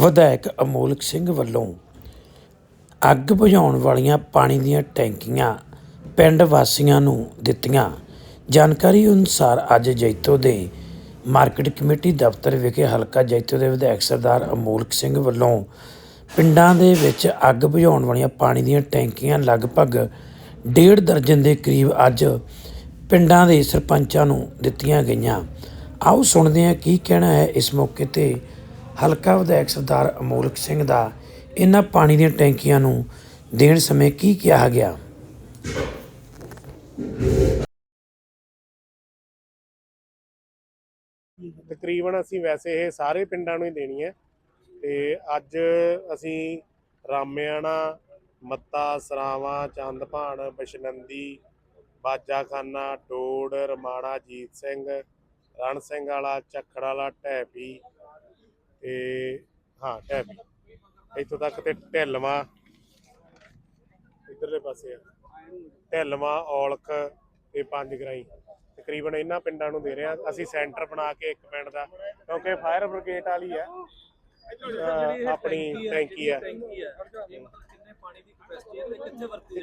ਵਿਧਾਇਕ ਅਮੋਲਕ ਸਿੰਘ ਵੱਲੋਂ ਅੱਗ ਬੁਝਾਉਣ ਵਾਲੀਆਂ ਪਾਣੀ ਦੀਆਂ ਟੈਂਕੀਆਂ ਪਿੰਡ ਵਾਸੀਆਂ ਨੂੰ ਦਿੱਤੀਆਂ। ਜਾਣਕਾਰੀ ਅਨੁਸਾਰ ਅੱਜ ਜੈਤੋ ਦੇ ਮਾਰਕੀਟ ਕਮੇਟੀ ਦਫ਼ਤਰ ਵਿਖੇ ਹਲਕਾ ਜੈਤੋ ਦੇ ਵਿਧਾਇਕ ਸਰਦਾਰ ਅਮੋਲਕ ਸਿੰਘ ਵੱਲੋਂ ਪਿੰਡਾਂ ਦੇ ਵਿੱਚ ਅੱਗ ਬੁਝਾਉਣ ਵਾਲੀਆਂ ਪਾਣੀ ਦੀਆਂ ਟੈਂਕੀਆਂ ਲਗਭਗ ਡੇਢ ਦਰਜਨ ਦੇ ਕਰੀਬ ਅੱਜ ਪਿੰਡਾਂ ਦੇ ਸਰਪੰਚਾਂ ਨੂੰ ਦਿੱਤੀਆਂ ਗਈਆਂ। ਆਓ ਸੁਣਦੇ ਹਾਂ ਕੀ ਕਹਿਣਾ ਹੈ ਇਸ ਮੌਕੇ ਤੇ ਹਲਕਾ ਵਿਧਾਇਕ ਸਰਦਾਰ ਅਮੋਲਕ ਸਿੰਘ ਦਾ ਇਹਨਾਂ ਪਾਣੀ ਦੀਆਂ ਟੈਂਕੀਆਂ ਨੂੰ ਦੇਣ ਸਮੇਂ ਕੀ ਕਿਹਾ ਗਿਆ? ਤਕਰੀਬਨ ਅਸੀਂ ਵੈਸੇ ਇਹ ਸਾਰੇ ਪਿੰਡਾਂ ਨੂੰ ਹੀ ਦੇਣੀ ਹੈ ਤੇ ਅੱਜ ਅਸੀਂ ਰਾਮਿਆਣਾ, ਮੱਤਾ, ਸਰਾਵਾਂ ਚੰਦਪਾਣ ਬਸ਼ਨੰਦੀ, ਬਾਜਾਖਾਨਾ ਡੋੜ ਰਮਾਣਾ ਜੀਤ ਸਿੰਘ, ਰਣ ਸਿੰਘ ਵਾਲਾ, ਝੱਖੜ ਵਾਲਾ ਢੈਪੀ ਤੇ ਹਾਂ ਢੈਪੀ ਇੱਥੋਂ ਤੱਕ ਤੇ ਢਿੱਲਵਾਂ, ਇਧਰਲੇ ਪਾਸੇ ਆ। ਢਿੱਲਵਾਂ, ਔਲਖ ਤੇ ਪੰਜ ਗਰਾਈ। ਤਕਰੀਬਨ ਇਹਨਾਂ ਪਿੰਡਾਂ ਨੂੰ ਦੇ ਰਿਹਾ ਅਸੀਂ ਸੈਂਟਰ ਬਣਾ ਕੇ ਇੱਕ ਪਿੰਡ ਦਾ, ਕਿਉਂਕਿ ਫਾਇਰ ਬ੍ਰਿਗੇਡ ਵਾਲੀ ਹੈ ਆਪਣੀ ਟੈਂਕੀ ਹੈ ਕਿੰਨੇ ਪਾਣੀ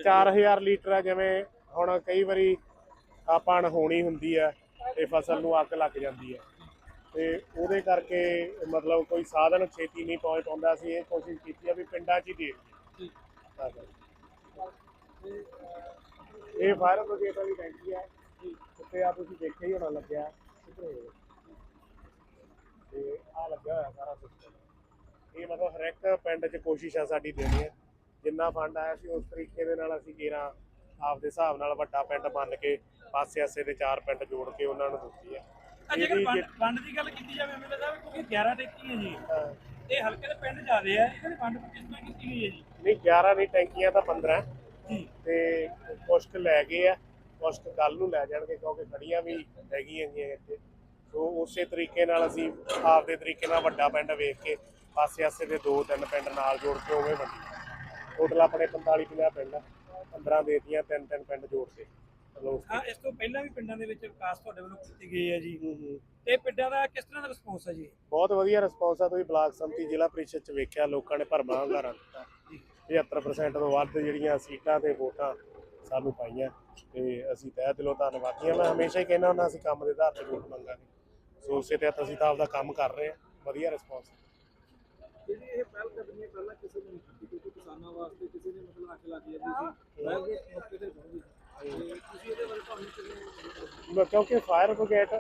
4000 ਲੀਟਰ ਹੈ ਜਿਵੇਂ ਹੁਣ ਕਈ ਵਾਰੀ ਆਪਾਂ ਅਣਹੋਣੀ ਹੁੰਦੀ ਹੈ ਤੇ ਫਸਲ ਨੂੰ ਅੱਗ ਲੱਗ ਜਾਂਦੀ ਹੈ ਤੇ ਉਹਦੇ ਕਰਕੇ ਮਤਲਬ ਕੋਈ ਸਾਧਨ ਛੇਤੀ ਨਹੀਂ ਪਹੁੰਚ ਪਾਉਂਦਾ ਸੀ ਇਹ ਕੋਸ਼ਿਸ਼ ਕੀਤੀ ਆ ਵੀ ਪਿੰਡਾਂ 'ਚ ਹੀ ਦੇ ਦਈਏ ਤਾਂ ਕਰਕੇ। ਇਹ ਫਾਇਰ ਬ੍ਰਿਗੇਡ ਵਾਲੀ ਟੈਂਕੀ ਹੈ ਉੱਤੇ ਆ ਤੁਸੀਂ ਦੇਖਿਆ ਹੀ ਹੋਣਾ ਲੱਗਿਆ। ਕਿੱਧਰੋਂ? ਤੇ ਆ ਲੱਗਿਆ ਹੋਇਆ ਸਾਰਾ ਸਿਸਟਮ ਇਹ ਮਤਲਬ ਹਰ ਇੱਕ ਪਿੰਡ 'ਚ ਕੋਸ਼ਿਸ਼ ਆ ਸਾਡੀ ਦੇਣੀ ਹੈ ਜਿੰਨਾ ਫੰਡ ਆਇਆ ਸੀ ਉਸ ਤਰੀਕੇ ਦੇ ਨਾਲ ਅਸੀਂ ਕੇਰਾ ਆਪਦੇ ਹਿਸਾਬ ਨਾਲ ਵੱਡਾ ਪਿੰਡ ਮੰਨ ਕੇ ਪਾਸੇ ਆਸੇ ਦੇ ਚਾਰ ਪਿੰਡ ਜੋੜ ਕੇ ਉਹਨਾਂ ਨੂੰ ਦਿੱਤੀ ਹੈ ਜੇਕਰ ਇਹਦੀ ਫੰਡ ਫੰਡ ਦੀ ਗੱਲ ਕੀਤੀ ਜਾਵੇ ਐਮਐਲਏ ਸਾਹਿਬ ਕਿਉਂਕਿ 11 ਟੈਂਕੀ ਹੈ ਜੀ। ਅਹ, ਇਹ ਹਲਕੇ ਦੇ ਪਿੰਡ ਜਾਂਦੇ ਆ ਇਹਨਾਂ ਦੀ ਫੰਡ ਕਿਸ ਤਰ੍ਹਾਂ ਕੀਤੀ ਗਈ ਹੈ ਜੀ? ਨਹੀਂ 11 ਨਹੀਂ ਟੈਂਕੀਆਂ ਤਾਂ 15 ਹੈ। ਜੀ। ਤੇ ਕੁਛ ਕੁ ਲੈ ਗਏ ਆ। ਕੁਛ ਕੁ ਕੱਲ ਨੂੰ ਲੈ ਜਾਣਗੇ ਕਿਉਂਕਿ ਖੜੀਆਂ ਵੀ ਹੈਗੀਆਂ ਗੀਆਂ ਇੱਥੇ। ਸੋ ਉਸੇ ਤਰੀਕੇ ਨਾਲ ਅਸੀਂ ਆਪਦੇ ਤਰੀਕੇ ਨਾਲ ਵੱਡਾ ਪਿੰਡ ਵੇਖ ਕੇ ਪਾਸੇ ਆਸੇ ਦੇ ਦੋ ਤਿੰਨ ਪਿੰਡ ਨਾਲ ਜੋੜ ਕੇ ਉਵੇਂ ਵੰਡੀ। ਟੋਟਲ ਆਪਣੇ 45 50 ਪਿੰਡ ਆ। 15 ਦੇਤੀਆਂ ਤਿੰਨ ਤਿੰਨ ਪਿੰਡ ਜੋੜ ਕੇ। ਹਾਂ ਇਸ ਤੋਂ ਪਹਿਲਾਂ ਵੀ ਪਿੰਡਾਂ ਦੇ ਵਿੱਚ ਵਿਕਾਸ ਤੁਹਾਡੇ ਵੱਲੋਂ ਕੀਤੀ ਗਈ ਹੈ ਜੀ। ਤੇ ਪਿੰਡਾਂ ਦਾ ਕਿਸ ਤਰ੍ਹਾਂ ਦਾ ਰਿਸਪੌਂਸ ਹੈ ਜੀ? ਬਹੁਤ ਵਧੀਆ ਰਿਸਪੌਂਸ ਆ ਤੁਸੀਂ ਬਲਾਕ ਸੰਮਤੀ ਜ਼ਿਲ੍ਹਾ ਪਰਿਸ਼ਦ ਚ ਵੇਖਿਆ ਲੋਕਾਂ ਨੇ ਭਰਮਾ ਹੁੰਗਾਰਾ ਦਿੱਤਾ। 75% ਤੋਂ ਵੱਧ ਜਿਹੜੀਆਂ ਸੀਟਾਂ ਤੇ ਵੋਟਾਂ ਸਾਨੂੰ ਪਾਈਆਂ। ਤੇ ਅਸੀਂ ਤਹਿ ਦਿਲੋਂ ਧੰਨਵਾਦੀ ਹਾਂ। ਮੈਂ ਹਮੇਸ਼ਾ ਹੀ ਕਹਿੰਦਾ ਹੁੰਦਾ ਅਸੀਂ ਕੰਮ ਦੇ ਆਧਾਰ ਤੇ ਵੋਟ ਮੰਗਾਂਗੇ। ਸੋ ਉਸੇ ਤੇ ਅਸੀਂ ਤਾਂ ਆਪਦਾ ਕੰਮ ਕਰ ਰਹੇ ਹਾਂ। ਵਧੀਆ ਰਿਸਪੌਂਸ ਜਿਹੜੀ ਇਹ ਪਹਿਲ ਕਦਮੀ ਪਹਿਲਾਂ ਕਿਸੇ ਨੇ ਨਹੀਂ ਕੀਤੀ ਕਿਉਂਕਿ ਕਿਸਾਨਾਂ ਵਾਸਤੇ ਕਿਸੇ ਨੇ ਮਤਲਬ ਅੱਖ ਲੱਗ ਜਾਂਦੀ ਸੀ। ਮੈਂ ਵੀ ਮੌਕੇ ਤੇ ਪਹੁੰਚੀ ਤੇ ਤੁਸੀਂ ਕਿਉਂਕਿ ਫਾਇਰ ਬ੍ਰਿਗੇਡ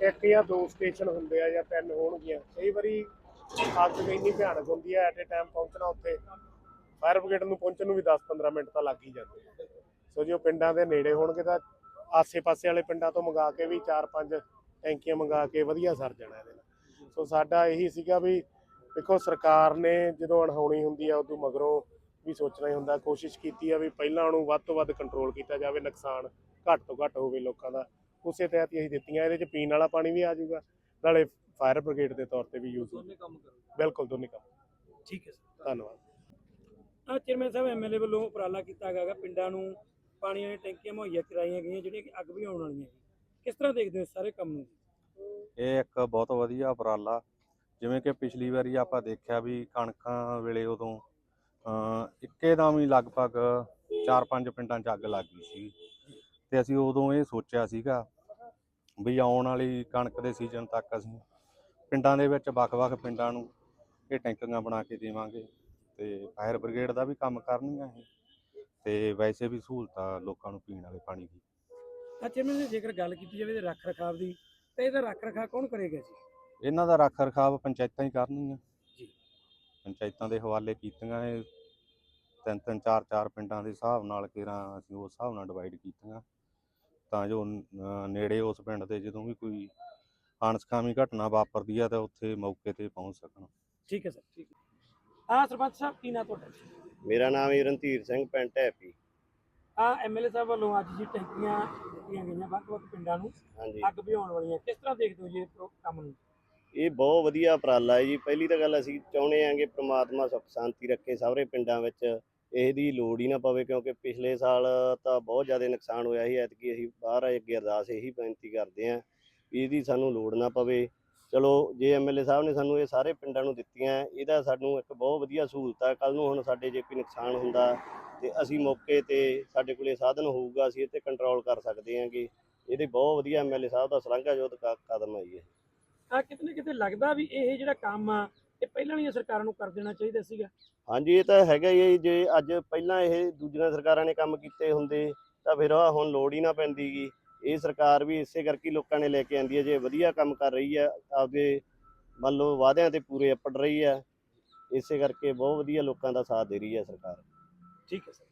ਇੱਕ ਜਾਂ ਦੋ ਸਟੇਸ਼ਨ ਹੁੰਦੇ ਆ ਜਾਂ ਤਿੰਨ ਹੋਣਗੀਆਂ ਕਈ ਵਾਰੀ ਅੱਗ ਇੰਨੀ ਭਿਆਨਕ ਹੁੰਦੀ ਹੈ ਐਟ ਏ ਟਾਈਮ ਪਹੁੰਚਣਾ ਉੱਥੇ ਫਾਇਰ ਬ੍ਰਿਗੇਡ ਨੂੰ ਪਹੁੰਚਣ ਨੂੰ ਵੀ 10-15 ਮਿੰਟ ਤਾਂ ਲੱਗ ਹੀ ਜਾਂਦੇ ਆ। ਸੋ ਜੇ ਉਹ ਪਿੰਡਾਂ ਦੇ ਨੇੜੇ ਹੋਣਗੇ ਤਾਂ ਆਸੇ-ਪਾਸੇ ਵਾਲੇ ਪਿੰਡਾਂ ਤੋਂ ਮੰਗਾ ਕੇ ਵੀ 4-5 ਟੈਂਕੀਆਂ ਮੰਗਾ ਕੇ ਵਧੀਆ ਸਰ ਜਾਣਾ ਇਹਦੇ ਨਾਲ ਸੋ ਸਾਡਾ ਇਹੀ ਸੀਗਾ ਵੀ ਦੇਖੋ, ਸਰਕਾਰ ਨੇ ਜਦੋਂ ਅਣਹੋਣੀ ਹੁੰਦੀ ਆ, ਉਦੋਂ ਮਗਰੋਂ ਵੀ ਸੋਚਣਾ ਹੀ ਹੁੰਦਾ ਕੋਸ਼ਿਸ਼ ਕੀਤੀ ਆ ਵੀ ਪਹਿਲਾਂ ਉਹਨੂੰ ਵੱਧ ਤੋਂ ਵੱਧ ਕੰਟਰੋਲ ਕੀਤਾ ਜਾਵੇ ਨੁਕਸਾਨ ਘੱਟ ਤੋਂ ਘੱਟ ਹੋਵੇ ਲੋਕਾਂ ਦਾ। ਉਸੇ ਤਹਿਤ ਹੀ ਅਸੀਂ ਦਿੱਤੀਆਂ ਇਹਦੇ ਚ ਪੀਣ ਵਾਲਾ ਪਾਣੀ ਵੀ ਆ ਜਾਊਗਾ ਨਾਲੇ ਫਾਇਰ ਬ੍ਰਿਗੇਡ ਦੇ ਤੌਰ ਤੇ ਵੀ ਯੂਜ਼ ਦੋਨੇ ਕੰਮ ਕਰੋ। ਬਿਲਕੁਲ ਦੋਨੇ ਕੰਮ। ਠੀਕ ਹੈ ਸਰ ਧੰਨਵਾਦ। ਆ ਚੇਅਰਮੈਨ ਸਾਹਿਬ ਐਮਐਲਏ ਵੱਲੋਂ ਉਪਰਾਲਾ ਕੀਤਾ ਗਿਆ ਗਾ ਪਿੰਡਾਂ ਨੂੰ ਪਾਣੀਆਂ ਦੀਆਂ ਟੈਂਕੀਆਂ ਮੁਹੱਈਆ ਕਰਾਈਆਂ ਗਈਆਂ ਜਿਹੜੀਆਂ ਕਿ ਅੱਗ ਬੁਝਾਉਣ ਵਾਲੀਆਂ ਜੀ ਕਿਸ ਤਰ੍ਹਾਂ ਦੇਖਦੇ ਹੋ ਸਾਰੇ ਕੰਮ ਨੂੰ? ਇਹ ਇੱਕ ਬਹੁਤ ਵਧੀਆ ਉਪਰਾਲਾ। ਜਿਵੇਂ ਕਿ ਪਿਛਲੀ ਵਾਰੀ ਆਪਾਂ ਦੇਖਿਆ ਵੀ ਕਣਕਾਂ ਵੇਲੇ ਉਦੋਂ ਇੱਕੇ ਦਮ ਹੀ ਲਗਭਗ 4-5 ਪਿੰਡਾਂ 'ਚ ਅੱਗ ਲੱਗ ਗਈ ਸੀ। ਤੇ ਅਸੀਂ ਉਦੋਂ ਇਹ ਸੋਚਿਆ ਸੀਗਾ ਵੀ ਆਉਣ ਵਾਲੀ ਕਣਕ ਦੇ ਸੀਜ਼ਨ ਤੱਕ ਅਸੀਂ ਪਿੰਡਾਂ ਦੇ ਵਿੱਚ ਵੱਖ-ਵੱਖ ਪਿੰਡਾਂ ਨੂੰ ਇਹ ਟੈਂਕੀਆਂ ਬਣਾ ਕੇ ਦੇਵਾਂਗੇ ਤੇ ਫਾਇਰ ਬ੍ਰਿਗੇਡ ਦਾ ਵੀ ਕੰਮ ਕਰਨਗੀਆਂ ਇਹ। ਤੇ ਵੈਸੇ ਵੀ ਸਹੂਲਤਾਂ ਲੋਕਾਂ ਨੂੰ ਪੀਣ ਵਾਲੇ ਪਾਣੀ ਦੀ। ਚੇਅਰਮੈਨ ਜੀ ਜੇਕਰ ਗੱਲ ਕੀਤੀ ਜਾਵੇ ਤੇ ਰੱਖ ਰਖਾਵ ਦੀ ਤਾਂ ਇਹਦਾ ਰੱਖ ਰਖਾਵ ਕੌਣ ਕਰੇਗਾ ਜੀ? ਇਹਨਾਂ ਦਾ ਰੱਖ ਰਖਾਵ ਪੰਚਾਇਤਾਂ ਹੀ ਕਰਨਗੀਆਂ। ਪੰਚਾਇਤਾਂ ਦੇ ਹਵਾਲੇ ਕੀਤੀਆਂ ਇਹ। ਤਿੰਨ ਤਿੰਨ ਚਾਰ ਚਾਰ ਪਿੰਡਾਂ ਦੇ ਹਿਸਾਬ ਨਾਲ ਕਿਰਾਂ ਅਸੀਂ ਉਸ ਹਿਸਾਬ ਨਾਲ ਡਿਵਾਈਡ ਕੀਤੀਆਂ। ਤਾਂ ਜੋ ਨੇੜੇ ਉਸ ਪਿੰਡ ਦੇ ਜਦੋਂ ਵੀ ਕੋਈ ਅਣਸਖਾਮੀ ਘਟਨਾ ਵਾਪਰਦੀ ਆ ਤਾਂ ਉੱਥੇ ਮੌਕੇ ਤੇ ਪਹੁੰਚ ਸਕਣ। ਠੀਕ ਹੈ ਸਰ ਠੀਕ ਹੈ। ਆ ਸਰਪੰਚ ਸਾਹਿਬ ਕੀ ਨਾਂ ਤੁਹਾਡਾ? ਮੇਰਾ ਨਾਮ ਹੈ ਰਣਧੀਰ ਸਿੰਘ ਪਿੰਡ ਢੈਪੀ ਆ ਐਮਐਲਏ ਸਾਹਿਬ ਵੱਲੋਂ ਅੱਜ ਜੀ ਟੈਂਕੀਆਂ ਦਿੱਤੀਆਂ ਗਈਆਂ ਵੱਖ-ਵੱਖ ਪਿੰਡਾਂ ਨੂੰ। ਅੱਗ ਬੁਝਾਉਣ ਵਾਲੀਆਂ ਕਿਸ ਤਰ੍ਹਾਂ ਦੇਖਦੇ ਹੋ ਜੀ ਇਹ ਕੰਮ ਨੂੰ? ਇਹ ਬਹੁਤ ਵਧੀਆ ਉਪਰਾਲਾ ਹੈ ਜੀ। ਪਹਿਲੀ ਤਾਂ ਗੱਲ ਅਸੀਂ ਚਾਹੁੰਦੇ ਹਾਂ ਕਿ ਪ੍ਰਮਾਤਮਾ ਸੁੱਖ, ਸ਼ਾਂਤੀ ਰੱਖੇ ਸਾਰੇ ਪਿੰਡਾਂ ਵਿੱਚ। ਇਹਦੀ ਲੋੜ ਹੀ ਨਾ ਪਵੇ ਕਿਉਂਕਿ ਪਿਛਲੇ ਸਾਲ ਤਾਂ ਬਹੁਤ ਜ਼ਿਆਦਾ ਨੁਕਸਾਨ ਹੋਇਆ ਸੀ। ਐਤਕੀ ਅਸੀਂ ਬਾਹਰ ਆਏ ਅੱਗੇ ਅਰਦਾਸ ਇਹੀ ਬੇਨਤੀ ਕਰਦੇ ਹਾਂ ਵੀ ਇਹਦੀ ਸਾਨੂੰ ਲੋੜ ਨਾ ਪਵੇ। ਚਲੋ, ਜੇ ਐਮਐਲਏ ਸਾਹਿਬ ਨੇ ਸਾਨੂੰ ਇਹ ਸਾਰੇ ਪਿੰਡਾਂ ਨੂੰ ਦਿੱਤੀਆਂ, ਇਹਦਾ ਸਾਨੂੰ ਇੱਕ ਬਹੁਤ ਵਧੀਆ ਸਹੂਲਤ ਹੈ ਕੱਲ ਨੂੰ ਹੁਣ ਸਾਡੇ ਜੇ ਕੋਈ ਨੁਕਸਾਨ ਹੁੰਦਾ ਤੇ ਅਸੀਂ ਮੌਕੇ ਤੇ ਸਾਡੇ ਕੋਲੇ ਸਾਧਨ ਹੋਊਗਾ, ਅਸੀਂ ਇਹ ਤੇ ਕੰਟਰੋਲ ਕਰ ਸਕਦੇ ਹਾਂਗੇ। ਇਹਦੇ ਬਹੁਤ ਵਧੀਆ ਐਮਐਲਏ ਸਾਹਿਬ ਦਾ ਸ਼ਲਾਘਾਯੋਗ ਕ- ਕਦਮ ਹੈ ਆ ਕਿਤੇ ਨਾ ਕਿਤੇ ਲੱਗਦਾ ਵੀ ਇਹ ਜਿਹੜਾ ਕੰਮ ਆ ਇਹ ਪਹਿਲਾਂ ਵਾਲੀਆਂ ਸਰਕਾਰਾਂ ਨੂੰ ਕਰ ਦੇਣਾ ਚਾਹੀਦਾ ਸੀਗਾ। ਹਾਂਜੀ ਇਹ ਤਾਂ ਹੈਗਾ ਹੀ ਹੈ ਜੀ, ਜੇ ਅੱਜ ਪਹਿਲਾਂ ਇਹ ਦੂਜੀਆਂ ਸਰਕਾਰਾਂ ਨੇ ਕੰਮ ਕੀਤੇ ਹੁੰਦੇ ਤਾਂ ਫਿਰ ਆਹ ਹੁਣ ਲੋੜ ਹੀ ਨਾ ਪੈਂਦੀਗੀ ਇਹ ਸਰਕਾਰ ਵੀ ਇਸੇ ਕਰਕੇ ਹੀ ਲੋਕਾਂ ਨੇ ਲੈ ਕੇ ਆਂਦੀ ਹੈ ਜੇ ਵਧੀਆ ਕੰਮ ਕਰ ਰਹੀ ਹੈ ਆਪਦੇ ਮੰਨ ਲਓ ਵਾਅਦਿਆਂ ਤੇ ਪੂਰੇ ਅਪੜ ਰਹੀ ਹੈ ਇਸੇ ਕਰਕੇ ਬਹੁਤ ਵਧੀਆ ਲੋਕਾਂ ਦਾ ਸਾਥ ਦੇ ਰਹੀ ਹੈ ਸਰਕਾਰ। ਠੀਕ ਹੈ ਸਰ।